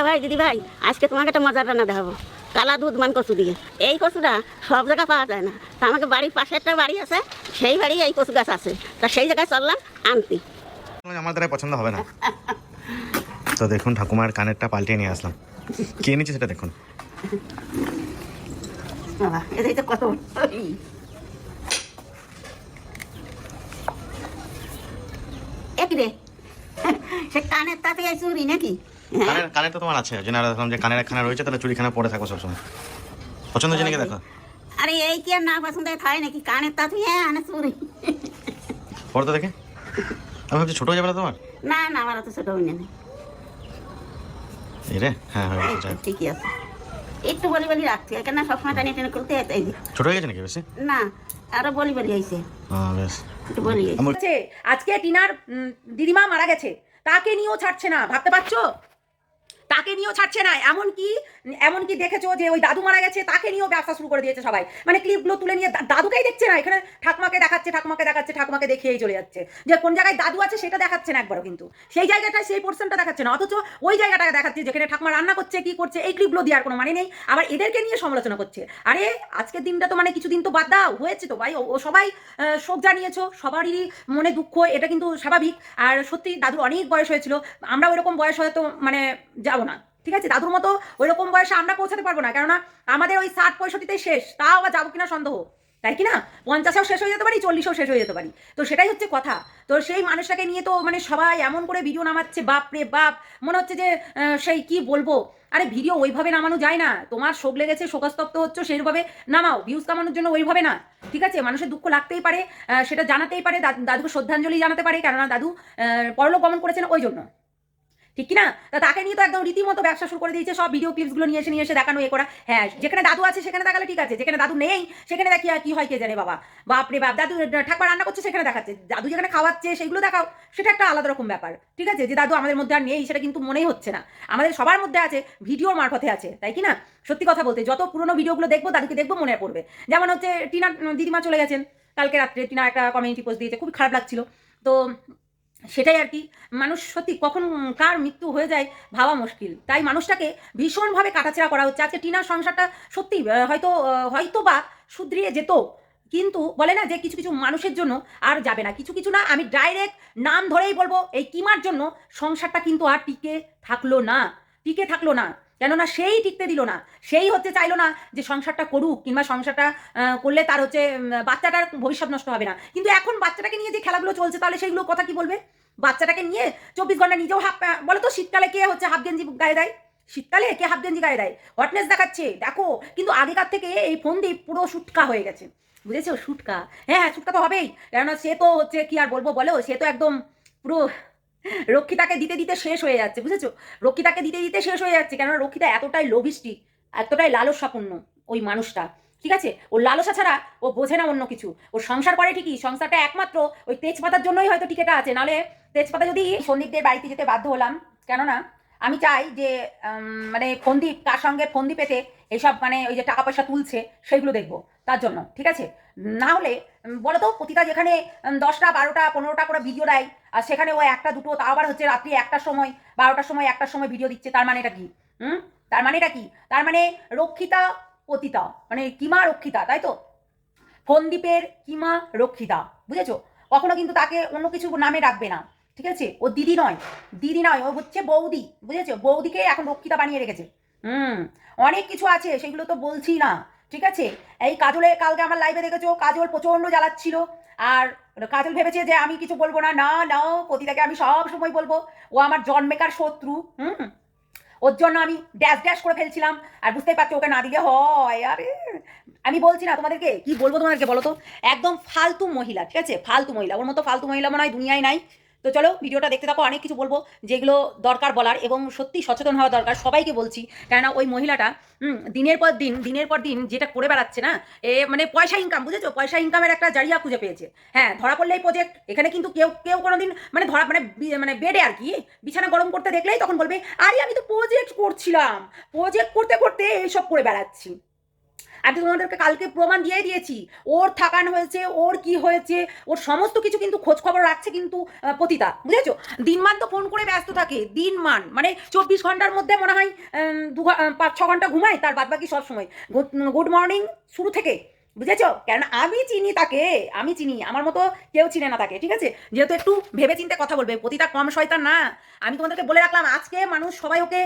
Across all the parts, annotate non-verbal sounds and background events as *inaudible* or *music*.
দাদা ভাই দিদি ভাই আজকে তোমাকে একটা মজার রান্না দেখাবো। কালা দুধ মান কচু দিয়ে। এই কচুটা সব জায়গায় পাওয়া যায় না। তা আমাকে বাড়ির পাশে একটা বাড়ি আছে সেই বাড়ি এই কচু গাছ আছে। তা সেই জায়গায় চললাম আনতি আমার দ্বারা পছন্দ হবে না। তো দেখুন ঠাকুমার কানেরটা পাল্টে নিয়ে আসলাম। কে নিচ্ছে সেটা দেখুন। কত ওই। রে? সে কানের তাতে চুরি নাকি? কানের কানের তো তোমার আছে ওই জন্য আর দেখলাম যে কানের একখানা রয়েছে তাহলে চুরিখানা পরে থাকো সবসময়। পছন্দ নাকি দেখো? আরে এই কি আর না পছন্দ থাকে নাকি? কানের তাতে হ্যাঁ আনে চুরি পরে তো দেখে। আমি ভাবছি ছোট হয়ে যাবে না তোমার? না না আমার তো ছোট এই রে হ্যাঁ হয়ে গেছে, ঠিকই আছে। একটু বলি বলি রাখছি কেন সবসময় টানি টেনে করতে এই ছোট হয়ে গেছে নাকি বেশি? না আরও বলি বলি আইছে হ্যাঁ বেশ। একটু বলি। আজকে টিনার দিদিমা মারা গেছে তাকে নিয়েও ছাড়ছে না ভাবতে পারছ? তাকে নিয়েও ছাড়ছে না এমন কি এমন কি দেখেছ যে ওই দাদু মারা গেছে, তাকে নিয়েও ব্যবসা শুরু করে দিয়েছে সবাই। মানে ক্লিপগুলো তুলে নিয়ে দাদুকেই দেখছে না, এখানে ঠাকুমাকে দেখাচ্ছে ঠাকুমাকে দেখাচ্ছে, ঠাকুমাকে দেখিয়েই চলে যাচ্ছে। যে কোন জায়গায় দাদু আছে সেটা দেখাচ্ছে না একবারও কিন্তু। সেই জায়গাটা সেই পোর্শনটা দেখাচ্ছে না, অথচ ওই জায়গাটা দেখাচ্ছে যেখানে ঠাকুমা রান্না করছে, কি করছে, এই ক্লিপগুলো দেওয়ার কোনো মানে নেই। আবার এদেরকে নিয়ে সমালোচনা করছে। আরে, আজকের দিনটা তো মানে কিছুদিন তো বাদ দাও, হয়েছে তো ভাই, ও সবাই শোক জানিয়েছো, সবারই মনে দুঃখ, এটা কিন্তু স্বাভাবিক। আর সত্যি দাদুর অনেক বয়স হয়েছিল, আমরা ওইরকম বয়স হয়তো মানে যাব না। ঠিক আছে? দাদুর মতো ওইরকম বয়সে আমরা পৌঁছাতে পারব না। কেননা আমাদের ওই ষাট পঁয়ষট্টিতে শেষ, তাও আবার যাব কিনা সন্দেহ। তাই কি না? পঞ্চাশেও শেষ হয়ে যেতে পারি, চল্লিশেও শেষ হয়ে যেতে পারি। তো সেটাই হচ্ছে কথা। তো সেই মানুষটাকে নিয়ে তো মানে সবাই এমন করে ভিডিও নামাচ্ছে, বাপ রে বাপ। মনে হচ্ছে যে সেই কি বলব? আরে ভিডিও ওইভাবে নামানো যায় না। তোমার শোক লেগেছে শোকাস্তপ্ত হচ্ছে সেইভাবে নামাও। ভিউজ কামানোর জন্য ওইভাবে না। ঠিক আছে? মানুষের দুঃখ লাগতেই পারে সেটা জানাতেই পারে দাদু- দাদুকে শ্রদ্ধাঞ্জলি জানাতে পারে। কেননা দাদু পরলোক গমন করেছেন ওই জন্য। ঠিক কি না তাকে নিয়ে তো একদম রীতিমতো ব্যবসা শুরু করে দিয়েছে, সব ভিডিও ক্লিপসগুলো নিয়ে এসে নিয়ে এসে দেখানো এ করা। হ্যাঁ যেখানে দাদু আছে সেখানে দেখালে ঠিক আছে, যেখানে দাদু নেই সেখানে দেখি আর কি হয় কে জানে বাবা। বাপ রে বাপ, দাদু, ঠাকুমা রান্না করছে সেখানে দেখাচ্ছে। দাদু যেখানে খাওয়াচ্ছে সেগুলো দেখাও, সেটা একটা আলাদা রকম ব্যাপার। ঠিক আছে? যে দাদু আমাদের মধ্যে আর নেই সেটা কিন্তু মনেই হচ্ছে না। আমাদের সবার মধ্যে আছে, ভিডিওর মারফতে আছে, তাই কি না সত্যি কথা বলতে, যত পুরনো ভিডিওগুলো দেখব দাদুকে দেখব মনে পড়বে। যেমন হচ্ছে টিনা, দিদিমা চলে গেছেন, কালকে রাত্রে টিনা একটা কমিউনিটি পোস্ট দিয়েছে খুব খারাপ লাগছিল। তো সেটাই আর কি। মানুষ সত্যি কখন কার মৃত্যু হয়ে যায় ভাবা মুশকিল। তাই মানুষটাকে ভীষণভাবে কাটাছেড়া করা হচ্ছে। আজকে টিনার সংসারটা সত্যি হয়তো হয়তো বা শুধরিয়ে যেত। কিন্তু বলে না যে কিছু কিছু মানুষের জন্য আর যাবে না। কিছু কিছু না, আমি ডাইরেক্ট নাম ধরেই বলব, এই কিমার জন্য সংসারটা কিন্তু আর টিকে থাকল না। টিকে থাকল না। কেননা সেই টিকতে দিল না। সেই হচ্ছে চাইলো না যে সংসারটা করুক কিংবা সংসারটা করলে তার হচ্ছে বাচ্চাটার ভবিষ্যৎ নষ্ট হবে না। কিন্তু এখন বাচ্চাটাকে নিয়ে যে খেলাগুলো চলছে, তাহলে সেইগুলো কথা কি বলবে? বাচ্চাটাকে নিয়ে চব্বিশ ঘণ্টা নিজেও হাফ বলো তো, শীতকালে কে হচ্ছে হাফ গেঞ্জি গায়ে দেয়? শীতকালে কে হাফ গেঞ্জি গায়ে দেয়? হটনেস দেখাচ্ছে, দেখো। কিন্তু আগেকার থেকে এই ফোন দিয়ে পুরো সুটকা হয়ে গেছে। বুঝেছ? সুটকা। হ্যাঁ হ্যাঁ সুটকা তো হবেই। কেননা সে তো হচ্ছে, কি আর বলব বলো? সে তো একদম পুরো রক্ষিতাকে দিতে দিতে শেষ হয়ে যাচ্ছে, বুঝেছ? রক্ষিতাকে দিতে দিতে শেষ হয়ে যাচ্ছে, কেননা রক্ষিতা এতটাই লোভিষ্টি এতটাই লালসাপূর্ণ ওই মানুষটা, ঠিক আছে? ও লালসা ছাড়া ও বোঝে না অন্য কিছু, ও সংসার করে ঠিকই, সংসারটা একমাত্র ওই তেজপাতার জন্যই হয়তো টিকেটা আছে, নাহলে তেজপাতা যদি সন্দীপদের বাড়িতে যেতে বাধ্য হলাম, কেননা আমি চাই যে মানে ফন্দীপ কার সঙ্গে ফন্দি পেতে এইসব মানে ওই যে টাকা পয়সা তুলছে, সেইগুলো দেখব, তার জন্য, ঠিক আছে? না হলে বলো তো প্রতিটা যেখানে দশটা, বারোটা, পনেরোটা করে ভিডিও দেয়, আর সেখানে ও একটা, দুটো, তাও আবার হচ্ছে রাত্রি একটার সময়, বারোটার সময়, একটার সময় ভিডিও দিচ্ছে, তার মানে এটা কি? হুম? তার মানে এটা কি? তার মানে রক্ষিতা, পতিতা মানে কিমা রক্ষিতা, তাই তো? ফন্দীপের কিমা রক্ষিতা, বুঝেছ? কখনো কিন্তু তাকে অন্য কিছু নামে রাখবে না। ঠিক আছে? ও দিদি নয়। দিদি নয়, ও হচ্ছে বৌদি। বুঝেছ? বৌদিকে এখন রক্ষিতা বানিয়ে রেখেছে। হুম, অনেক কিছু আছে, সেগুলো তো বলছি না। ঠিক আছে? এই কাজলে কালকে আমার লাইভে দেখেছ, কাজল প্রচণ্ড জ্বালাচ্ছিল। আর কাজল ভেবেছে যে আমি কিছু বলব না। না না, পতিতাকে আমি সব সময় বলব। ও আমার জন্মেকার শত্রু, হুম? ওর জন্য আমি ড্যাশ ড্যাশ করে ফেলছিলাম। আর বুঝতেই পারছ, ওকে না দিলে হয়। আরে, আমি বলছি না তোমাদেরকে, কি বলব তোমাদেরকে বলো তো? একদম ফালতু মহিলা, ঠিক আছে? ফালতু মহিলা। ওর মতো ফালতু মহিলা মনে হয় দুনিয়ায় নাই। তো চলো ভিডিওটা দেখতে থাকো অনেক কিছু বলব যেগুলো দরকার বলার এবং সত্যি সচেতন হওয়া দরকার, সবাইকে বলছি। কেননা ওই মহিলাটা দিনের পর দিন, দিনের পর দিন যেটা করে বেড়াচ্ছে না, এ মানে পয়সা ইনকাম বুঝেছ? পয়সা ইনকামের একটা জারিয়া খুঁজে পেয়েছে। হ্যাঁ ধরা পড়লেই প্রজেক্ট এখানে কিন্তু কেউ কেউ কোনোদিন মানে ধরা মানে মানে বেডে আর কি, বিছানা গরম করতে দেখলেই তখন বলবে, আরে আমি তো প্রজেক্ট করছিলাম প্রজেক্ট করতে করতে এইসব করে বেড়াচ্ছি। আমি তোমাদেরকে কালকে প্রমাণ দিয়ে দিয়েছি। ওর থাকান হয়েছে, ওর কি হয়েছে, ওর সমস্ত কিছু কিন্তু খোঁজ খবর রাখছে কিন্তু পতিতা, বুঝেছ? দিনমান তো ফোন করে ব্যস্ত থাকে, দিনমান মানে চব্বিশ ঘণ্টার মধ্যে মনে হয় দু পাঁচ, ছ ঘণ্টা ঘুমায়, তার বাদ বাকি সবসময় গুড মর্নিং শুরু থেকে। বুঝেছ? কেন আমি চিনি তাকে, আমি চিনি, আমার মতো কেউ চিনে না তাকে, ঠিক আছে? যেহেতু একটু ভেবে চিন্তে কথা বলবে পতিতা কম শয়তান না। আমি তোমাদেরকে বলে রাখলাম, আজকে মানুষ সবাই ওকে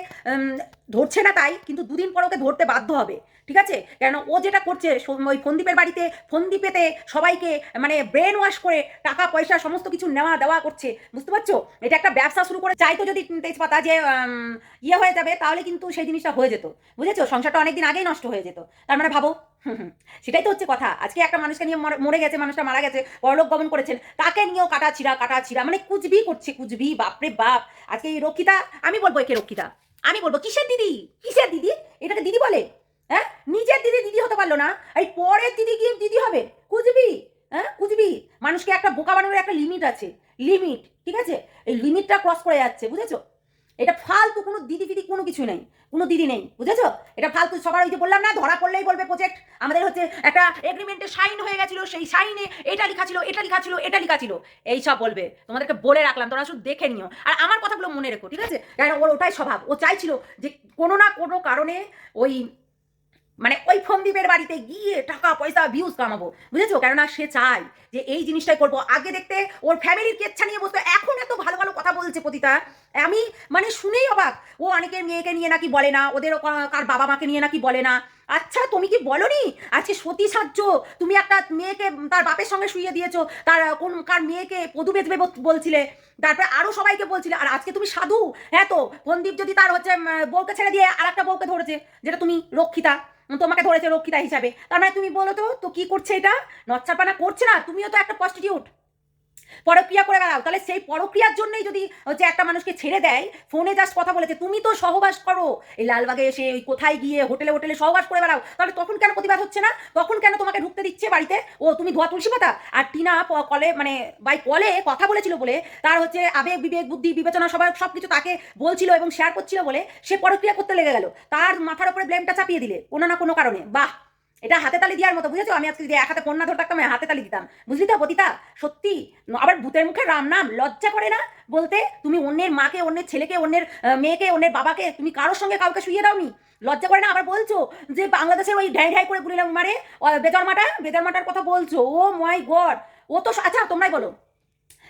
ধরছে না তাই, কিন্তু দুদিন পর ওকে ধরতে বাধ্য হবে, ঠিক আছে? কেন ও যেটা করছে ওই ফন্দীপের বাড়িতে ফন্দীপেতে সবাইকে মানে ব্রেন ওয়াশ করে টাকা, পয়সা, সমস্ত কিছু নেওয়া দেওয়া করছে, বুঝতে পারছ? এটা একটা ব্যবসা শুরু করে, চাইতো যদি তেজপাতা যে ইয়ে হয়ে যাবে, তাহলে কিন্তু সেই জিনিসটা হয়ে যেত, বুঝেছ? সংসারটা অনেকদিন আগেই নষ্ট হয়ে যেত। তার মানে ভাবো *laughs* সেটাই তো হচ্ছে কথা। আজকে একটা মানুষকে নিয়ে মরে গেছে, মানুষটা মারা গেছে পরলোক গমন করেছেন, তাকে নিয়েও কাটা ছিড়া কাটা ছিড়া মানে কুচবি করছে, কুচবি, বাপরে বাপ। আজকে এই রক্ষিতা, আমি বলব একে রক্ষিতা। আমি বলব, কিসের দিদি? কিসের দিদি? এটাকে দিদি বলে। হ্যাঁ? নিজের দিদি দিদি হতে পারল না। এই পরের দিদি গিয়ে দিদি হবে। কুচবি হ্যাঁ? কুচবি। মানুষকে একটা বোকা বানানোর একটা লিমিট আছে। লিমিট ঠিক আছে? এই লিমিটটা ক্রস করে যাচ্ছে, বুঝেছ? এটা ফালতু কোনো দিদি ফিদি কোনো কিছু নেই, কোনো দিদি নেই, বুঝেছ? এটা ফালতু সবার ওই যে বললাম না, ধরা পড়লেই বলবে প্রজেক্ট আমাদের হচ্ছে একটা এগ্রিমেন্টে সাইন হয়ে গেছিল, সেই সাইনে এটা লেখা ছিল, এটা লেখা ছিল, এটা লেখা ছিল। এই সব বলবে, তোমাদেরকে বলে রাখলাম, তোমরা শুধু দেখে নিও। আর আমার কথাগুলো মনে রেখো, ঠিক আছে? কারণ ওর ওটাই স্বভাব। ও চাইছিল যে কোনো না কোনো কারণে ওই মানে ওই ফন্দীপের বাড়িতে গিয়ে টাকা, পয়সা ভিউজ কামাবো। বুঝেছ? কেননা সে চায় যে এই জিনিসটাই করব। আগে দেখতে ওর ফ্যামিলির কেচ্ছা নিয়ে বসতো, এখন এত ভালো ভালো কথা বলছে পতিতা। আমি মানে শুনেই অবাক। ও অনেকের মেয়েকে নিয়ে নাকি বলে না ওদের কার বাবা মাকে নিয়ে নাকি বলে না। আচ্ছা তুমি কি বলনি? আজকে সতী সাহায্য, তুমি একটা মেয়েকে তার বাপের সঙ্গে শুয়ে দিয়েছ, তার কোন, কার মেয়েকে পদু বল- বলছিলে, তারপরে আরও সবাইকে বলছিলে, আর আজকে তুমি সাধু। হ্যাঁ তো, ফন্দীপ যদি তার হচ্ছে বউকে ছেড়ে দিয়ে আর একটা বউকে ধরেছে, যেটা তুমি রক্ষিতা। তোমাকে ধরেছে রক্ষিতা হিসাবে। তার মানে তুমি বলো তো তো কি করছে এটা? নচ্ছাপানা করছে না? তুমিও তো একটা প্রস্টিটিউট পরক্রিয়া করে বেড়াও তাহলে সেই পরক্রিয়ার জন্যই যদি হচ্ছে একটা মানুষকে ছেড়ে দেয় ফোনে জাস্ট কথা বলেছে, তুমি তো সহবাস করো। এই লালবাগে এসে ওই কোথায় গিয়ে হোটেলে হোটেলে সহবাস করে বেড়াও। তাহলে তখন কেন প্রতিবাদ হচ্ছে না? তখন কেন তোমাকে ঢুকতে দিচ্ছে বাড়িতে? ও, তুমি ধোয়া তুলসী পাতা? আর টিনা কলে মানে বাই কলে কথা বলেছিল বলে তার হচ্ছে আবেগ, বিবেক, বুদ্ধি, বিবেচনা সবাই সব কিছু তাকে বলছিল এবং শেয়ার করছিল বলে সে পরক্রিয়া করতে লেগে গেল। তার মাথার উপরে ব্লেমটা চাপিয়ে দিলে, কোনো না কোনো কারণে। বাহ! এটা হাতে তালি দেওয়ার মতো, বুঝেছ? আমি আজকে যদি এক হাতে কন্যা ধরে থাকতাম হাতে তালি দিতাম। বুঝলি তো, পতিতা? সত্যি আবার ভূতের মুখে রাম নাম, লজ্জা করে না? বলতে তুমি অন্যের মাকে, অন্যের ছেলেকে, অন্যের মেয়েকে, অন্যের বাবাকে, তুমি কারোর সঙ্গে কাউকে শুয়ে দাওনি? লজ্জা করে না? আবার বলছো যে বাংলাদেশের ওই ঢাই ঢাই করে গুলিলাম মারে? বেদরমাটা? বেদরমাটার কথা বলছো? ও মাই গড! ও তো আচ্ছা তোমরাই বলো।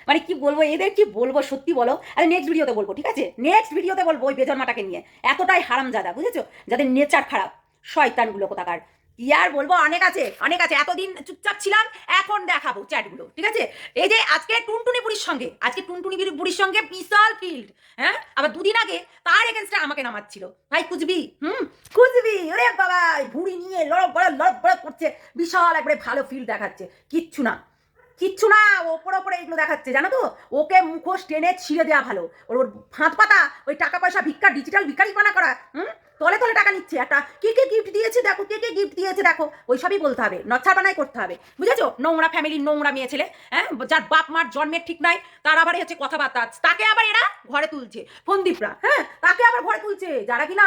মানে কি বলব, এদের কি বলব, সত্যি বলো? আমি নেক্সট ভিডিওতে বলব, ঠিক আছে? নেক্সট ভিডিওতে বলব ওই বেজন্মাটাকে নিয়ে। এতটাই হারাম হারামজাদা, বুঝেছ? যাদের নেচার খারাপ, শয়তানগুলো কোথাকার? কি আর বলব? অনেক আছে অনেক আছে। এতদিন চুপচাপ ছিলাম, এখন দেখাবো চ্যাটগুলো ঠিক আছে? এই যে আজকে টুনটুনি বুড়ির সঙ্গে, আজকে টুনটুনি বুড়ি- বুড়ির সঙ্গে বিশাল ফিল্ড হ্যাঁ? আবার দুদিন আগে তার এগেনস্টে আমাকে নামাচ্ছিল। ভাই কুচবি হুম? কুচবি ওরে বাবা ভুড়ি নিয়ে লড় বড় লড় বড় করছে। বিশাল একবারে ভালো ফিল্ড দেখাচ্ছে, কিচ্ছু না। কিচ্ছু না ওপরে ওপরে এগুলো দেখাচ্ছে, জানো তো? ওকে মুখোশ টেনে ছিঁড়ে দেওয়া ভালো। ওর ওর ফাঁদ পাতা, ওই টাকা পয়সা ভিক্ষা ডিজিটাল ভিক্ষারি পানা করা, হুম? তলে তলে টাকা নিচ্ছে। একটা কে কে গিফট দিয়েছে দেখো, কে কে গিফট দিয়েছে দেখো। ওই সবই বলতে হবে, নচ্ছার বানাই করতে হবে। বুঝেছ? নোংরা ফ্যামিলির নোংরা মেয়ে ছেলে হ্যাঁ? যার বাপ মার জন্মের ঠিক নাই, তার আবার হচ্ছে কথাবার্তা। তাকে আবার এরা ঘরে তুলছে ফন্দীপরা হ্যাঁ? তাকে আবার ঘরে তুলছে, যারা কিনা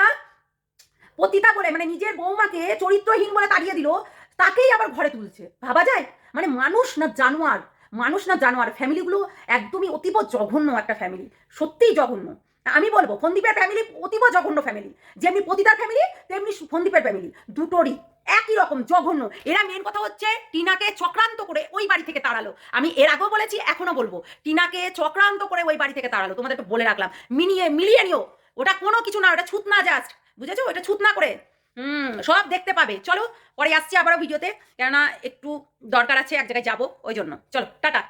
পতিতা বলে মানে নিজের বৌমাকে চরিত্রহীন বলে তাড়িয়ে দিল, তাকেই আবার ঘরে তুলছে। ভাবা যায়? মানে মানুষ না জানোয়ার, মানুষ না জানোয়ার। ফ্যামিলিগুলো একদমই অতীব জঘন্য একটা ফ্যামিলি সত্যিই জঘন্য। আমি বলব, ফন্দীপের ফ্যামিলি অতীব জঘন্য ফ্যামিলি যেমনি পতিতার ফ্যামিলি তেমনি ফন্দীপের ফ্যামিলি দুটোরই একই রকম জঘন্য। এরা মেন কথা হচ্ছে টিনাকে চক্রান্ত করে ওই বাড়ি থেকে তাড়ালো। আমি এর আগেও বলেছি এখনও বলব, টিনাকে চক্রান্ত করে ওই বাড়ি থেকে তাড়ালো। তোমাদেরকে বলে রাখলাম মিনিয়ে মিলিয়ে নিও। ওটা কোনো কিছু না, ওটা ছুত না জাস্ট বুঝেছ? ওটা ছুত না করে। হুম, সব দেখতে পাবে। চলো, পরে আসছি আবারও ভিডিওতে। কেননা একটু দরকার আছে, এক জায়গায় যাব, ওই জন্য। চলো, টাটা।